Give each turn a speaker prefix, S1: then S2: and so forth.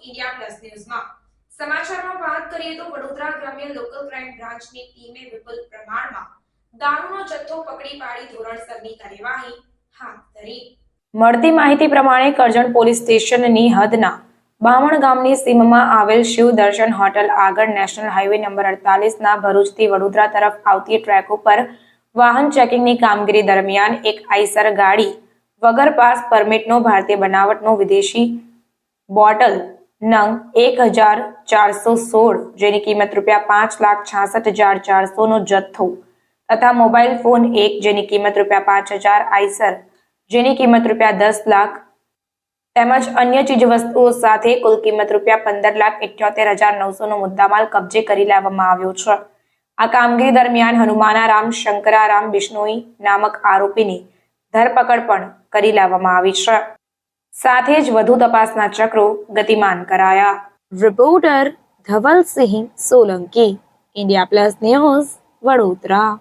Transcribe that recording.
S1: India plus ન્યૂઝમાં. સમાચારમાં વાત કરીએ તો વડોદરા ગ્રામ્ય લોકલ ક્રાઇમ બ્રાન્ચની ટીમે વિપુલ પ્રમાણમાં દારૂનો જથ્થો પકડી પાડી ધોરણસરની કાર્યવાહી હાથ ધરી. મળતી માહિતી પ્રમાણે કરજણ પોલીસ સ્ટેશનની હદના બામણ ગામની સીમમાં આવેલ શિવ દર્શન હોટલ આગળ નેશનલ હાઈવે નંબર અડતાલીસના ભરૂચથી વડોદરા તરફ આવતી ટ્રેક ઉપર વાહન ચેકિંગની કામગીરી દરમિયાન એક આઈસર ગાડી વગર પાસ પરમિટનો ભારતીય બનાવટનો વિદેશી બોટલ નંગ એક હજાર ચારસો સોળ, જેની કિંમત રૂપિયા પાંચ લાખ છાસઠ હજાર ચારસોનો જથ્થો તથા મોબાઈલ ફોન એક, જેની કિંમત રૂપિયા પાંચ હજાર આઈસર, જેની કિંમત રૂપિયા દસ લાખ તેમજ અન્ય ચીજવસ્તુઓ સાથે કુલ કિંમત રૂપિયા પંદર લાખ ઇઠ્યોતેર હજાર નવસોનો મુદ્દામાલ કબજે કરી લેવામાં આવ્યો છે. આ કામગીરી દરમિયાન હનુમાનારામ, શંકરારામ બિશ્નોઈ નામક આરોપીની ધરપકડ પણ કરી લેવામાં આવી છે. સાથે જ વધુ તપાસના ચક્રો ગતિમાન કરાયા. Reporter Dhavalsinh Solanki, India plus news, Vadodara.